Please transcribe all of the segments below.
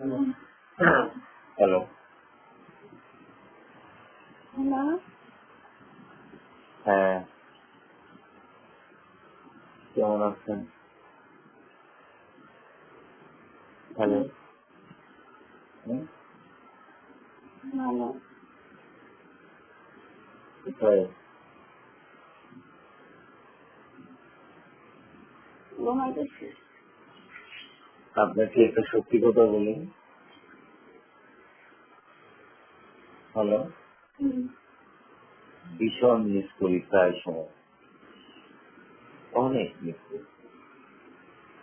Hello hello হ্যাঁ। কেমন আছেন? হ্যালো? ভালো। কোথায়? আপনাকে একটা সত্যি কথা বলি। হ্যালো? ভীষণ মিস করি প্রায় সময়। অনেক মিস করি।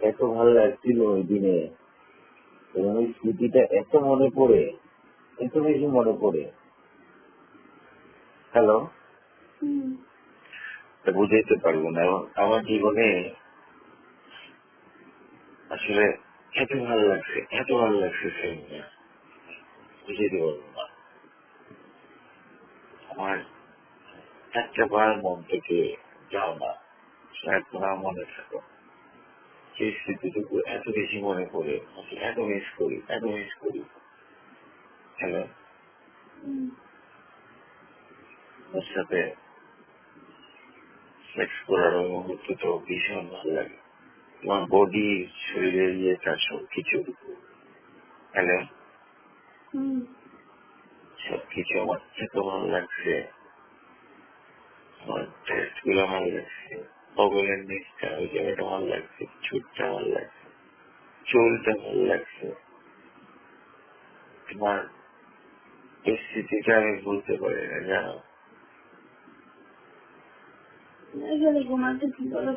এত ভালো লাগছিল ওই দিনে। এবং ওই স্মৃতিটা এত মনে পড়ে এত বেশি মনে পড়ে। হ্যালো? বুঝাইতে পারব না। আমার জীবনে আসলে এত ভালো লাগছে, এত ভালো লাগছে সেদিনে বুঝাইতে পারব না আমার একটা বার মন থেকে যাও না আমার মনে থাকো। সেই স্মৃতিটুকু এত বেশি মনে পড়ে এত মিস করি, এত মিস করি। হ্যালো? ওর সাথে সেক্স করার ওই তো ভীষণ ভালো লাগে। তোমার বডি শরীরের ইয়েটা সব কিছু হ্যালো হুম। সবকিছু আমার এত ভালো লাগছে আমারগুলো ভালো লাগছে বগলের নিচটা ওই জায়গাটা ভালো লাগছে ভালো লাগছে চুলটা ভালো লাগছে। তোমার এই স্মৃতিটা আমি বলতে পারি না জানো? কথা